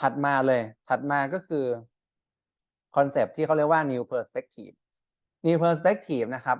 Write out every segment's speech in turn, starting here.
ถัดมาเลย ถัดมาก็คือคอนเซปที่เขาเรียกว่า new perspective new perspective นะครับ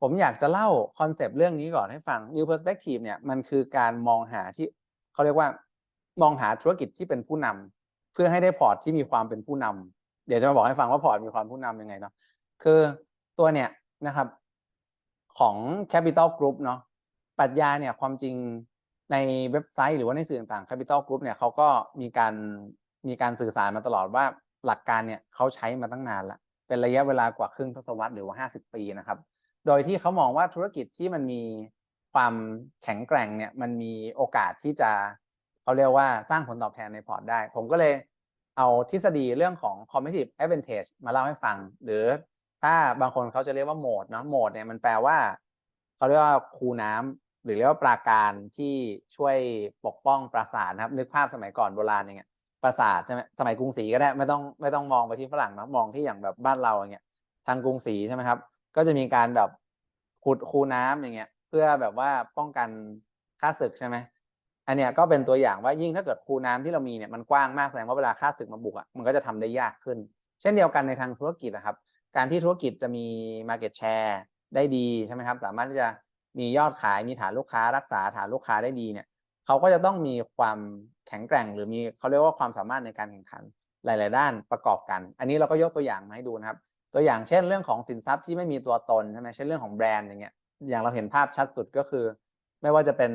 ผมอยากจะเล่าคอนเซปต์เรื่องนี้ก่อนให้ฟัง new perspective เนี่ยมันคือการมองหาที่เขาเรียกว่ามองหาธุรกิจที่เป็นผู้นำเพื่อให้ได้พอร์ตที่มีความเป็นผู้นำเดี๋ยวจะมาบอกให้ฟังว่าพอร์ตมีความผู้นำยังไงเนาะคือตัวเนี่ยนะครับของ Capital Group เนาะปรัชญาเนี่ยความจริง ในเว็บไซต์หรือว่าในสื่อต่างๆ Capital Group เนี่ยเขาก็มีการมีการสื่อสารมาตลอดว่าหลักการเนี่ยเขาใช้มาตั้งนานละเป็นระยะเวลากว่าครึ่งทศวรรษหรือว่า 50 ปีนะครับ โดยที่เขามองว่าธุรกิจที่มันมีความแข็งแกร่งเนี่ยมันมีโอกาสที่จะเขาเรียกว่าสร้างผลตอบแทนในพอร์ตได้ ผมก็เลยเอาทฤษฎีเรื่องของ competitive advantage มาเล่าให้ฟัง หรือถ้าบางคนเขาจะเรียกว่าโหมดเนาะโหมดเนี่ยมันแปลว่าเขาเรียกว่าคูน้ำ หรือเรียกว่าปราการที่ช่วยปกป้องปราสาทนะครับ นึกภาพสมัยก่อนโบราณอย่างเงี้ยปราสาทใช่ไหมสมัยกรุงศรีก็ได้ไม่ต้องไม่ต้องมองไปที่ฝรั่งนะมองที่อย่างแบบบ้านเราอย่างเงี้ยทางกรุงศรีใช่ไหมครับ ก็จะมีการแบบขุดคูน้ำอย่างเงี้ย เพื่อแบบว่าป้องกันค่าศึกใช่ไหมอันเนี้ยก็เป็นตัวอย่างว่ายิ่งถ้าเกิดคูน้ำที่เรามีเนี่ยมันกว้างมากแสดงว่าเวลาค่าศึกมาบุกอะมันก็จะทำได้ยากขึ้น เช่นเดียวกันในทางธุรกิจนะครับ การที่ธุรกิจจะมี Market Share ได้ดีใช่ไหมครับ สามารถที่จะ มียอดขายมีฐานลูกค้ารักษาฐานลูกค้าได้ดีเนี่ยเขาก็จะต้องมีความแข็งแกร่ง หรือมีเขาเรียกว่าความสามารถในการแข่งขันหลาย ๆ ด้านประกอบกัน อันนี้เราก็ยกตัวอย่างมาให้ดูนะครับ ตัวอย่างเช่นเรื่องของสินทรัพย์ที่ไม่มีตัวตนใช่ไหมเช่นเรื่องของแบรนด์อย่างเงี้ยอย่างเราเห็นภาพชัดสุดก็คือ ไม่ว่าจะเป็น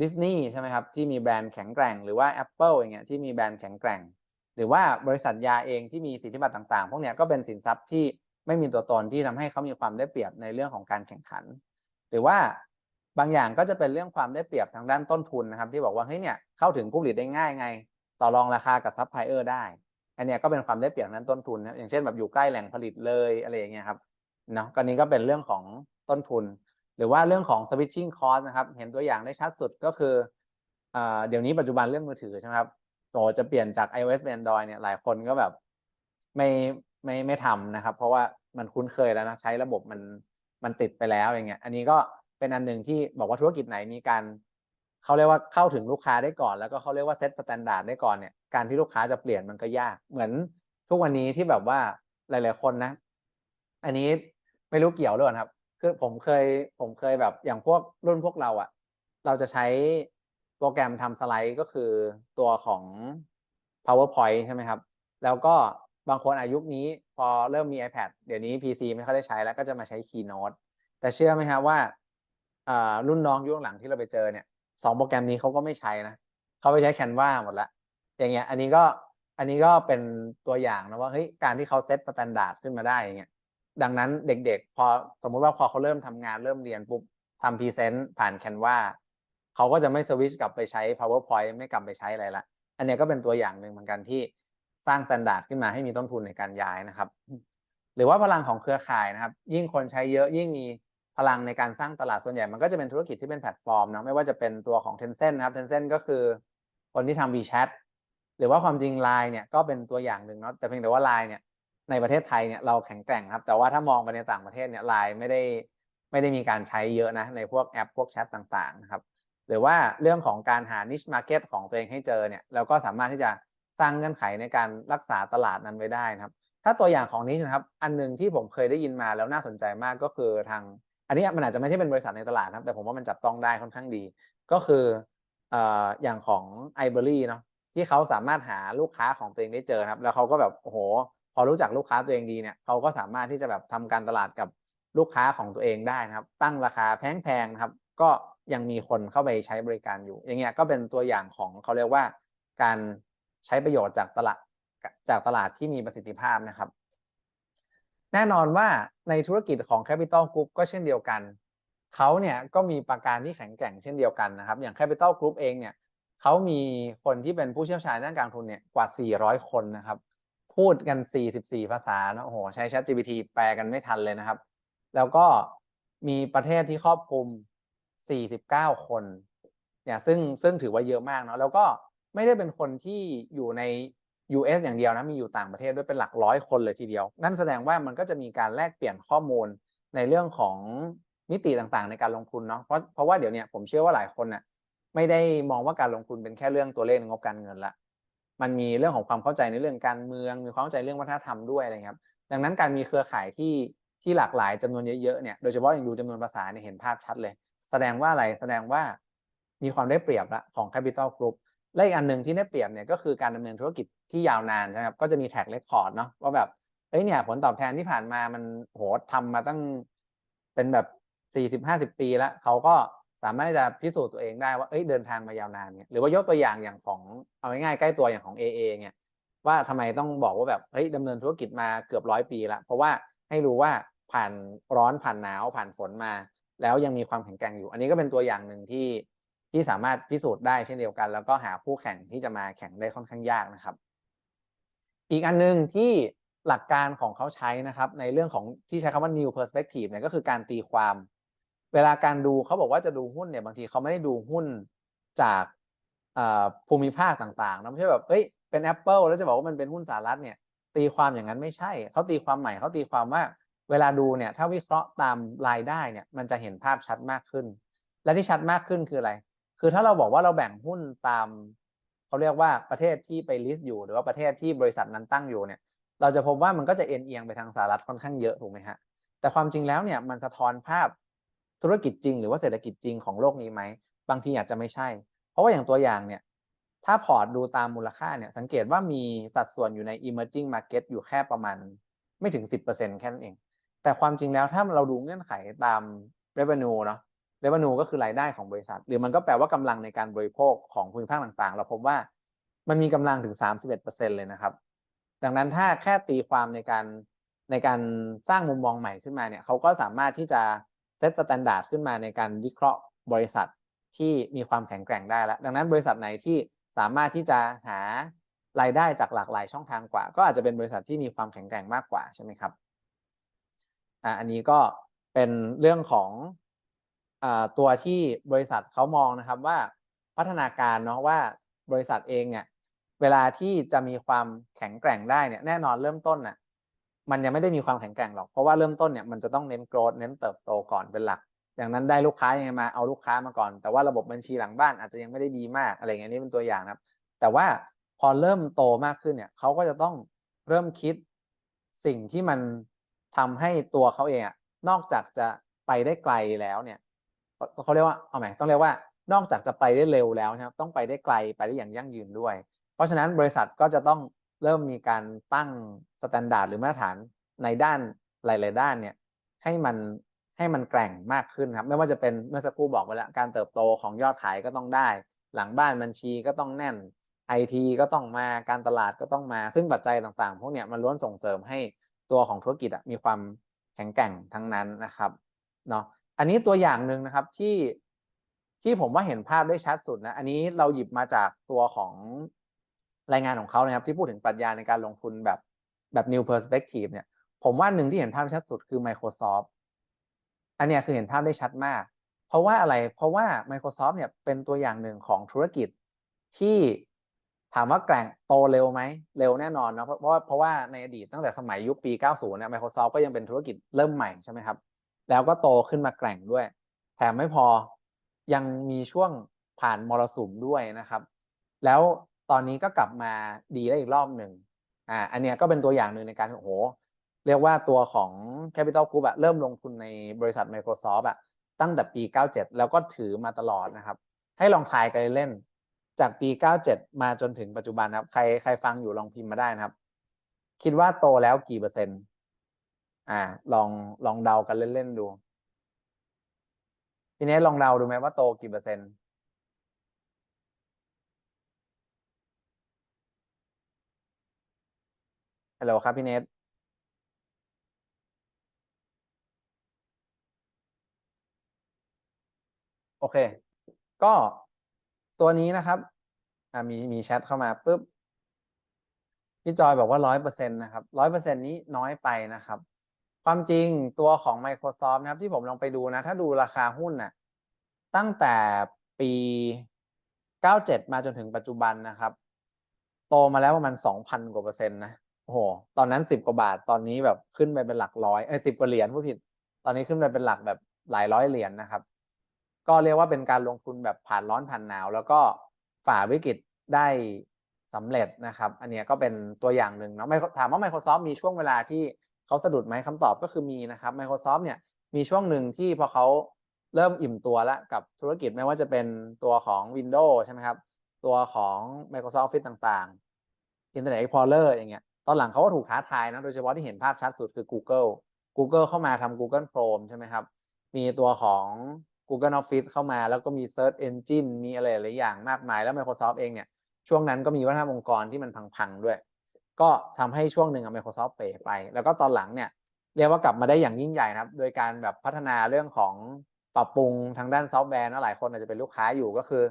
ดิสนีย์ใช่ไหมครับที่มีแบรนด์แข็งแกร่งหรือว่า Apple อย่างเงี้ยที่มีแบรนด์แข็งแกร่ง หรือว่าบริษัทยาเองที่มีสิทธิบัตรต่าง ๆ พวกเนี้ยก็เป็นสินทรัพย์ที่ไม่มีตัวตนที่ทำให้เขามีความได้เปรียบในเรื่องของการแข่งขัน หรือว่าบางอย่างก็จะเป็นเรื่องความได้เปรียบทางด้านต้นทุนนะครับ ที่บอกว่าเฮ้ยเนี่ยเข้าถึงผู้ผลิตได้ง่ายไง ต่อรองราคากับซัพพลายเออร์ได้ อันเนี้ยก็เป็นความได้เปรียบทางด้นต้นทุนนะอย่างเช่นแบบอยู่ใกล้แหล่งผลิตเลยอะไรอย่างเงี้ยครับเนาะก็นี้ก็เป็นเรื่องของต้นทุน หรือว่าเรื่องของ switching cost นะครับ เห็นตัวอย่างได้ชัดสุดก็คืออ่าเดี๋ยวนี้ปัจจุบันเรื่องมือถือใช่ไหมครับโอจะเปลี่ยนจาก iOS เป็น Android เนี่ยหลายคนก็แบบไม่ไม่ไม่ทำนะครับ เพราะว่ามันคุ้นเคยแล้วนะใช้ระบบมัน มันติดไปแล้วอย่างเงี้ย อันนี้ก็เป็นอันหนึ่งที่บอกว่าธุรกิจไหนมีการเขาเรียกว่าเข้าถึงลูกค้าได้ก่อน แล้วก็เขาเรียกว่าเซตสแตนดาร์ดได้ก่อนเนี่ยการที่ลูกค้าจะเปลี่ยนมันก็ยาก เหมือนทุกวันนี้ที่แบบว่าหลาย ๆ คนนะ อันนี้ไม่รู้เกี่ยวหรือเปล่าครับ คือผมเคยผมเคยแบบอย่างพวกรุ่นพวกเราอะ่ะ เราจะใช้โปรแกรมทำสไลด์ก็คือตัวของ PowerPoint ใช่ไหมครับ แล้วก็ บางคนอายุนี้พอเริ่มมี iPad เดี๋ยวนี้ PC ไม่ค่อยได้ใช้แล้วก็จะมาใช้ Keynote แต่เชื่อไหมครับว่ารุ่นน้องยุคหลังที่เราไปเจอเนี่ยสองโปรแกรมนี้เขาก็ไม่ใช้นะเขาไปใช้ Canva หมดละอย่างเงี้ย อันนี้ก็อันนี้ก็เป็นตัวอย่างนะว่าเฮ้ยการที่เขาเซตสแตนดาร์ดขึ้นมาได้อย่างเงี้ยดังนั้นเด็กๆ พอสมมุติว่าพอเขาเริ่มทำงานเริ่มเรียนปุ๊บทำพรีเซนต์ผ่าน Canva เขาก็จะไม่สวิชกลับไปใช้ PowerPoint ไม่กลับไปใช้อะไรละ อันนี้ก็เป็นตัวอย่างหนึ่งเหมือนกันที่ สร้างสแตนดาร์ดขึ้นมาให้มีต้นทุนในการย้ายนะครับ หรือว่าพลังของเครือข่ายนะครับ ยิ่งคนใช้เยอะยิ่งมีพลังในการสร้างตลาดส่วนใหญ่มันก็จะเป็นธุรกิจที่เป็นแพลตฟอร์มนะไม่ว่าจะเป็นตัวของ Tencent นะครับ Tencent ก็คือคนที่ทำ WeChat หรือว่าความจริง Line เนี่ยก็เป็นตัวอย่างหนึ่งเนาะแต่เพียงแต่ว่า Line เนี่ยในประเทศไทยเนี่ยเราแข็งแกร่งครับ แต่ว่าถ้ามองไปในต่างประเทศเนี่ยไลน์ไม่ได้ไม่ได้มีการใช้เยอะนะในพวกแอปพวกแชทต่างๆนะครับ หรือว่าเรื่องของการหา niche market ของตัวเองให้เจอเนี่ยเราก็สามารถที่จะ สร้างเงื่อนไขในการรักษาตลาดนั้นไว้ได้นะครับ ถ้าตัวอย่างของนิชนะครับ อันหนึงที่ผมเคยได้ยินมาแล้วน่าสนใจมากก็คือทาง อันนี้มันอาจจะไม่ใช่เป็นบริษัทในตลาดนะครับ แต่ผมว่ามันจับต้องได้ค่อนข้างดี ก็คืออย่างของ i b e r y เนาะที่เขาสามารถหาลูกค้าของตัวเองได้เจอครับ แล้วเขาก็แบบโอ้โห พอรู้จักลูกค้าตัวเองดีเนี่ยเขาก็สามารถที่จะแบบทำการตลาดกับลูกค้าของตัวเองได้นะครับ ตั้งราคาแพงๆนะครับ ก็ยังมีคนเข้าไปใช้บริการอยู่ อย่างเงี้ยก็เป็นตัวอย่างของเขาเรียกว่าการ ใช้ประโยชน์จากตลาดจากตลาดที่มีประสิทธิภาพนะครับ แน่นอนว่าในธุรกิจของ Capital Group ก็เช่นเดียวกัน เขาเนี่ยก็มีประการที่แข็งแกร่งเช่นเดียวกันนะครับ อย่าง Capital Group เองเนี่ยเขามีคนที่เป็นผู้เชี่ยวชาญด้านการทุนเนี่ยกว่า 400 คนนะครับ พูดกัน 44 ภาษานะโอ้โหใช้ ChatGPT แปลกันไม่ทันเลยนะครับ แล้วก็มีประเทศที่ครอบคลุม 49 คนเนี่ยซึ่งซึ่งถือว่าเยอะมากเนาะแล้วก็ ไม่ได้เป็นคนที่อยู่ใน US อย่างเดียวนะมีอยู่ต่างประเทศด้วยเป็นหลักร้อยคนเลยทีเดียว นั่นแสดงว่ามันก็จะมีการแลกเปลี่ยนข้อมูลในเรื่องของมิติต่างๆ ในการลงทุนเนาะเพราะเพราะว่าเดี๋ยวนี้ผมเชื่อว่าหลายคนน่ะไม่ได้มองว่าการลงทุนเป็นแค่เรื่องตัวเลขในงบการเงินละมันมีเรื่องของความเข้าใจในเรื่องการเมือง มีความเข้าใจเรื่องวัฒนธรรมด้วยอะไรครับ ดังนั้นการมีเครือข่ายที่ที่หลากหลายจำนวนเยอะๆเนี่ยโดยเฉพาะอย่างดูจำนวนภาษาเนี่ยเห็นภาพชัดเลย แสดงว่าอะไรแสดงว่ามีความได้เปรียบละของ Capital Group และอีกอันหนึ่งที่ได้เปรียบเนี่ยก็คือการดำเนินธุรกิจที่ยาวนานใช่ไหมครับ ก็จะมีแท็กเรคคอร์ดเนาะว่าแบบเอ้ยเนี่ยผลตอบแทนที่ผ่านมามันโหดทำมาตั้งเป็นแบบสี่สิบห้าสิบปีแล้วเขาก็สามารถจะพิสูจน์ตัวเองได้ว่าเอ้ยเดินทางมายาวนานเนี่ยหรือว่ายกตัวอย่างอย่างของเอาง่ายๆใกล้ตัวอย่างของ AA เนี่ยว่าทำไมต้องบอกว่าแบบเฮ้ยดำเนินธุรกิจมาเกือบร้อยปีละเพราะว่าให้รู้ว่าผ่านร้อนผ่านหนาวผ่านฝนมา แล้วยังมีความแข็งแกร่งอยู่ อันนี้ก็เป็นตัวอย่างหนึ่งที่ ที่สามารถพิสูจน์ได้เช่นเดียวกัน แล้วก็หาคู่แข่งที่จะมาแข่งได้ค่อนข้างยากนะครับ อีกอันหนึงที่หลักการของเขาใช้นะครับ ในเรื่องของที่ใช้คำว่า new perspective เนี่ยก็คือการตีความ เวลาการดูเขาบอกว่าจะดูหุ้นเนี่ยบางทีเขาไม่ได้ดูหุ้นจากภูมิภาคต่างๆนะไม่ใช่แบบเอ้ยเป็น Apple แล้วจะบอกว่ามันเป็นหุ้นสหรัฐเนี่ย ตีความอย่างนั้นไม่ใช่เขาตีความใหม่เขาตีความว่าเวลาดูเนี่ยถ้าวิเคราะห์ตามรายได้เนี่ยมันจะเห็นภาพชัดมากขึ้น และที่ชัดมากขึ้นคืออะไร คือถ้าเราบอกว่าเราแบ่งหุ้นตามเขาเรียกว่าประเทศที่ไปลิสต์อยู่ หรือว่าประเทศที่บริษัทนั้นตั้งอยู่เนี่ย เราจะพบว่ามันก็จะเอ็นเอียงไปทางสหรัฐค่อนข้างเยอะถูกไหมฮะแต่ความจริงแล้วเนี่ยมันสะท้อนภาพธุรกิจจริง หรือว่าเศรษฐกิจจริงของโลกนี้ไหมบางทีอาจจะไม่ใช่ เพราะว่าอย่างตัวอย่างเนี่ย ถ้าพอร์ตดูตามมูลค่าเนี่ยสังเกตว่ามีสัดส่วนอยู่ใน emerging market อยู่แค่ประมาณไม่ถึง 10%แค่นั้นเอง แต่ความจริงแล้วถ้าเราดูเงื่อนไขตาม revenue เนาะ revenue ก็คือรายได้ของบริษัท หรือมันก็แปลว่ากำลังในการบริโภคของภูมิภาคต่างๆ เราพบว่ามันมีกำลังถึง 31%เลยนะครับ ดังนั้นถ้าแค่ตีความในการในการสร้างมุมมองใหม่ขึ้นมาเนี่ยเขาก็สามารถที่จะเซตสแตนดาร์ดขึ้นมาในการวิเคราะห์บริษัทที่มีความแข็งแกร่งได้แล้ว ดังนั้นบริษัทไหนที่สามารถที่จะหารายได้จากหลากหลายช่องทางกว่า ก็อาจจะเป็นบริษัทที่มีความแข็งแกร่งมากกว่าใช่ไหมครับอ่าอันนี้ก็เป็นเรื่องของ ตัวที่บริษัทเขามองนะครับว่าพัฒนาการเนาะว่าบริษัทเองเนี่ยเวลาที่จะมีความแข็งแกร่งได้เนี่ยแน่นอนเริ่มต้นน่ะมันยังไม่ได้มีความแข็งแกร่งหรอกเพราะว่าเริ่มต้นเนี่ยมันจะต้องเน้นโกรดเน้นเติบโตก่อนเป็นหลัก อย่างนั้นได้ลูกค้ายังไงมาเอาลูกค้ามาก่อน แต่ว่าระบบบัญชีหลังบ้านอาจจะยังไม่ได้ดีมากอะไรเงี้ยนี่เป็นตัวอย่างนะครับ แต่ว่าพอเริ่มโตมากขึ้นเนี่ยเขาก็จะต้องเริ่มคิดสิ่งที่มันทำให้ตัวเขาเองอะนอกจากจะไปได้ไกลแล้วเนี่ย เขาเรียกว่าเอาไหมต้องเรียกว่านอกจากจะไปได้เร็วแล้วนะครับต้องไปได้ไกลไปได้อย่างยั่งยืนด้วย เพราะฉะนั้นบริษัทก็จะต้องเริ่มมีการตั้งสแตนดาร์ดหรือมาตรฐานในด้านหลาย ๆ ด้านเนี่ยให้มันให้มันแกร่งมากขึ้นครับ ไม่ว่าจะเป็นเมื่อสักครู่บอกไปแล้วการเติบโตของยอดขายก็ต้องได้ หลังบ้านบัญชีก็ต้องแน่นไอทีก็ต้องมาการตลาดก็ต้องมาซึ่งปัจจัยต่างๆ พวกเนี้ยมันล้วนส่งเสริมให้ตัวของธุรกิจมีความแข็งแกร่งทั้งนั้นนะครับเนาะ อันนี้ตัวอย่างหนึ่งนะครับที่ที่ผมว่าเห็นภาพได้ชัดสุดนะ อันนี้เราหยิบมาจากตัวของรายงานของเขานะครับ ที่พูดถึงปรัชญาในการลงทุนแบบแบบ new perspective เนี่ย ผมว่าหนึ่งที่เห็นภาพชัดสุดคือ Microsoft อันนี้คือเห็นภาพได้ชัดมาก เพราะว่าอะไร เพราะว่า Microsoft เนี่ยเป็นตัวอย่างหนึ่งของธุรกิจที่ถามว่าแกร่งโตเร็วไหม เร็วแน่นอนนะเพราะว่าเพราะว่าในอดีตตั้งแต่สมัยยุคปี 90 เนี่ย Microsoft ก็ยังเป็นธุรกิจเริ่มใหม่ใช่ไหมครับ แล้วก็โตขึ้นมาแกร่งด้วย แถมไม่พอยังมีช่วงผ่านมรสุมด้วยนะครับ แล้วตอนนี้ก็กลับมาดีได้อีกรอบหนึ่งอ่าอันเนี้ยก็เป็นตัวอย่างหนึ่งในการโอ้โห เรียกว่าตัวของ Capital Group อะเริ่มลงทุนในบริษัท Microsoft อะตั้งแต่ปี 97 แล้วก็ถือมาตลอดนะครับ ให้ลองทายกันเล่น จากปี 97 มาจนถึงปัจจุบันนะครับ ใครใครฟังอยู่ลองพิมพ์มาได้นะครับ คิดว่าโตแล้วกี่เปอร์เซ็นต์ อ่า ลองลองเดากันเล่นๆดูทีนี้ลองเดาดูไหมว่าโตกี่เปอร์เซ็นต์ฮัลโหลครับพี่เนทโอเค ก็ตัวนี้นะครับ อ่ามีมีแชทเข้ามาปุ๊บ พี่จอยบอกว่าร้อยเปอร์เซ็นต์นะครับร้อยเปอร์เซ็นต์นี้น้อยไปนะครับ ความจริงตัวของ Microsoft นะครับที่ผมลองไปดูนะ ถ้าดูราคาหุ้นน่ะตั้งแต่ปี 97 มาจนถึงปัจจุบันนะครับ โตมาแล้วประมาณ 2,000 กว่าเปอร์เซ็นต์นะโอ้โห ตอนนั้นสิบกว่าบาทตอนนี้แบบขึ้นไปเป็นหลักร้อยเอ้ยสิบกว่าเหรียญผู้ผิด ตอนนี้ขึ้นไปเป็นหลักแบบหลายร้อยเหรียญนะครับ ก็เรียกว่าเป็นการลงทุนแบบผ่านร้อนผ่านหนาว แล้วก็ฝ่าวิกฤตได้สำเร็จนะครับ อันนี้ก็เป็นตัวอย่างหนึ่งเนาะถามว่า Microsoft มีช่วงเวลาที่ เขาสะดุดไหมคำตอบก็คือมีนะครับ Microsoft เนี่ยมีช่วงหนึ่งที่พอเขาเริ่มอิ่มตัวแล้วกับธุรกิจไม่ว่าจะเป็นตัวของ Windows ใช่ไหมครับ ตัวของ Microsoft Office ต่างๆ Internet Explorer อย่างเงี้ยตอนหลังเขาก็ถูกท้าทายนะ โดยเฉพาะที่เห็นภาพชัดสุดคือ Google Google เข้ามาทำ Google Chrome ใช่ไหมครับ มีตัวของ Google Office เข้ามาแล้วก็มี Search Engine มีอะไรหลายอย่างมากมายแล้ว Microsoft เองเนี่ยช่วงนั้นก็มีวัฒนธรรมองค์กรที่มันพังๆด้วย ก็ทำให้ช่วงหนึ่งอะ Microsoft เป๋ไป แล้วก็ตอนหลังเนี่ยเรียกว่ากลับมาได้อย่างยิ่งใหญ่นะครับ โดยการแบบพัฒนาเรื่องของปรับปรุงทางด้านซอฟต์แวร์นะหลายคนอาจจะเป็นลูกค้าอยู่ก็คือ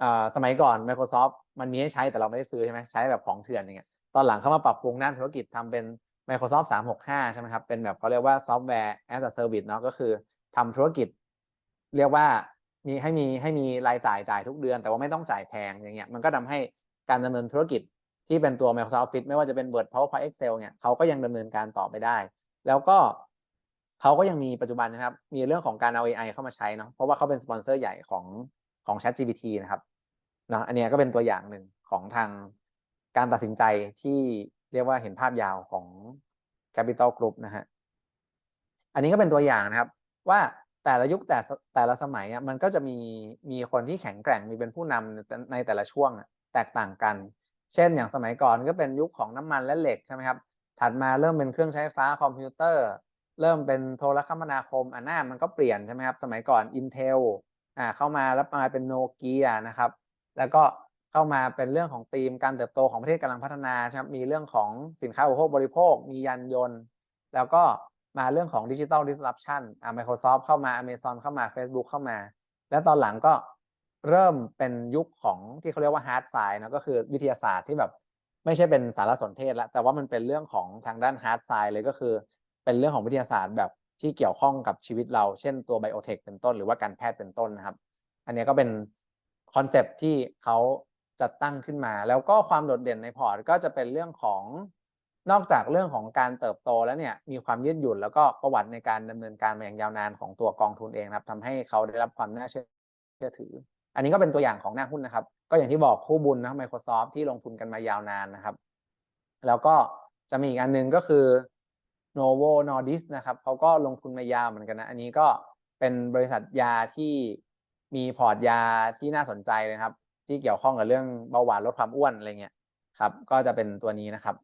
เอ่อสมัยก่อน Microsoft มันมีให้ใช้แต่เราไม่ได้ซื้อใช่ไหมใช้แบบของเถื่อนอย่างเงี้ยตอนหลังเข้ามาปรับปรุงด้านธุรกิจทำเป็น Microsoft 365 ใช่ไหมครับ เป็นแบบเขาเรียกว่าซอฟต์แวร์ as a service เนาะก็คือทำธุรกิจ เรียกว่ามีให้มีให้มีรายจ่ายจ่ายทุกเดือน แต่ว่าไม่ต้องจ่ายแพงอย่างเงี้ยมันก็ทำให้การดำเนินธุรกิจ ที่เป็นตัว Microsoft Office ไม่ว่าจะเป็น Word PowerPoint Excel เนี่ยเขาก็ยังดำเนินการต่อไปได้ แล้วก็เขาก็ยังมีปัจจุบันนะครับ มีเรื่องของการเอา AI เข้ามาใช้เนาะเพราะว่าเขาเป็นสปอนเซอร์ใหญ่ของของ ChatGPT นะครับเนาะอันนี้ก็เป็นตัวอย่างหนึ่งของทางการตัดสินใจที่เรียกว่าเห็นภาพยาวของ Capital Group นะฮะอันนี้ก็เป็นตัวอย่างนะครับ ว่าแต่ละยุคแต่แต่ละสมัยอะมันก็จะมีมีคนที่แข็งแกร่งมีเป็นผู้นำในแต่ในแต่ละช่วงแตกต่างกัน เช่นอย่างสมัยก่อนก็เป็นยุคของน้ำมันและเหล็กใช่ไหมครับ ถัดมาเริ่มเป็นเครื่องใช้ไฟฟ้าคอมพิวเตอร์ เริ่มเป็นโทรคมนาคมอะหน้ามันก็เปลี่ยนใช่ไหมครับ สมัยก่อน Intel อ่าเข้ามาแล้วมาเป็นโนเกียนะครับ แล้วก็เข้ามาเป็นเรื่องของธีมการเติบโตของประเทศกำลังพัฒนาใช่ไหมมีเรื่องของสินค้าอุปโภคบริโภค มียานยนต์ แล้วก็มาเรื่องของดิจิ t a ล disruption อ่า Microsoft เข้ามา Amazon เข้ามา Facebook เข้ามา แล้วตอนหลังก็ เริ่มเป็นยุคของที่เขาเรียกว่า hard science นะก็คือวิทยาศาสตร์ที่แบบไม่ใช่เป็นสารสนเทศแล้วแต่ว่ามันเป็นเรื่องของทางด้าน hard science เลยก็คือ เป็นเรื่องของวิทยาศาสตร์แบบที่เกี่ยวข้องกับชีวิตเรา เช่นตัวไบโอเทคเป็นต้น หรือว่าการแพทย์เป็นต้นนะครับ อันนี้ก็เป็นคอนเซปที่เขาจัดตั้งขึ้นมา แล้วก็ความโดดเด่นในพอร์ตก็จะเป็นเรื่องของนอกจากเรื่องของการเติบโตแล้วเนี่ยมีความยืดหยุ่นแล้วก็ประวัติในการดำเนินการมาอย่างยาวนานของตัวกองทุนเองครับทำให้เขาได้รับความน่าเชื่อถือ อันนี้ก็เป็นตัวอย่างของหน้าหุ้นนะครับ ก็อย่างที่บอกคู่บุญนะ Microsoft ที่ลงทุนกันมายาวนานนะครับ แล้วก็จะมีอีกอันหนึงก็คือ Novo Nordisk นะครับเขาก็ลงทุนมายาวเหมือนกันนะ อันนี้ก็เป็นบริษัทยาที่มีพอร์ตยาที่น่าสนใจเลยครับ ที่เกี่ยวข้องกับเรื่องเบาหวานลดความอ้วนอะไรเงี้ยครับ ก็จะเป็นตัวนี้นะครับ